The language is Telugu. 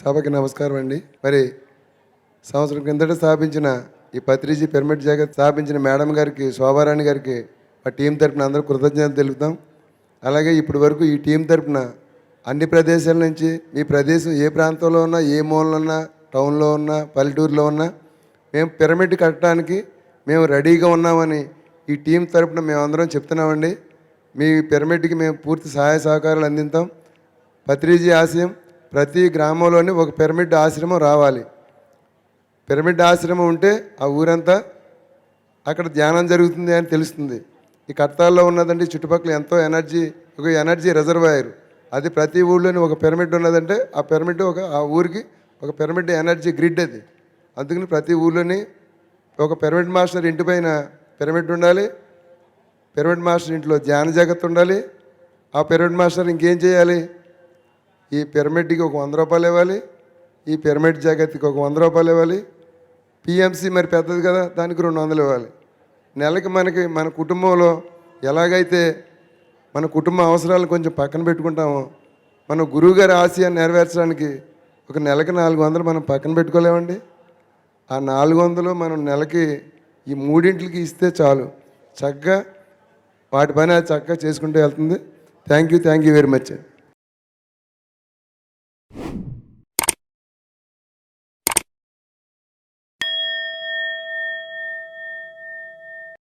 సభకి నమస్కారం అండి. మరి సంవత్సరం కిందట స్థాపించిన ఈ పత్రిజీ పిరమిడ్ జగత్ స్థాపించిన మేడం గారికి శోభారాణి గారికి మా టీం తరపున అందరూ కృతజ్ఞతలు తెలుపుతాం. అలాగే ఇప్పటి వరకు ఈ టీం తరపున అన్ని ప్రదేశాల నుంచి మీ ప్రదేశం ఏ ప్రాంతంలో ఉన్నా ఏ మూలలో ఉన్నా టౌన్లో ఉన్నా పల్లెటూరులో ఉన్నా మేము పిరమిడ్ కట్టడానికి మేము రెడీగా ఉన్నామని ఈ టీం తరపున మేమందరం చెప్తున్నామండి. మీ పిరమిడ్కి మేము పూర్తి సహాయ సహకారాలు అందిస్తాం పత్రిజీ ఆశయం ప్రతి గ్రామంలోని ఒక పిరమిడ్ ఆశ్రమం రావాలి. పిరమిడ్ ఆశ్రమం ఉంటే ఆ ఊరంతా అక్కడ ధ్యానం జరుగుతుంది అని తెలుస్తుంది. ఈ కట్టాల్లో ఉన్నదండి చుట్టుపక్కల ఎంతో ఎనర్జీ ఒక ఎనర్జీ రిజర్వాయర్. అది ప్రతి ఊళ్ళోని ఒక పిరమిడ్ ఉన్నదంటే ఆ పిరమిడ్ ఒక ఆ ఊరికి ఒక పిరమిడ్ ఎనర్జీ గ్రిడ్ అది. అందుకని ప్రతి ఊళ్ళోని ఒక పిరమిడ్ మాస్టర్ ఇంటి పైన పిరమిడ్ ఉండాలి. పిరమిడ్ మాస్టర్ ఇంట్లో ధ్యాన జగత్ ఉండాలి. ఆ పిరమిడ్ మాస్టర్ ఇంకేం చేయాలి? ఈ పిరమిడ్కి ఒక వంద రూపాయలు ఇవ్వాలి ఈ పిరమిడ్ జగత్కి ఒక వంద రూపాయలు ఇవ్వాలి పిఎంసి మరి పెద్దది కదా దానికి రెండు వందలు ఇవ్వాలి. నెలకి మనకి మన కుటుంబంలో ఎలాగైతే మన కుటుంబ అవసరాలు కొంచెం పక్కన పెట్టుకుంటామో మన గురువుగారి ఆశయాన్ని నెరవేర్చడానికి ఒక నెలకి నాలుగు వందలు మనం పక్కన పెట్టుకోలేమండి. ఆ నాలుగు వందలు మనం నెలకి ఈ మూడింటికి ఇస్తే చాలు. చక్కగా వాటి పని అది చక్కగా చేసుకుంటూ వెళ్తుంది. Thank you thank you very much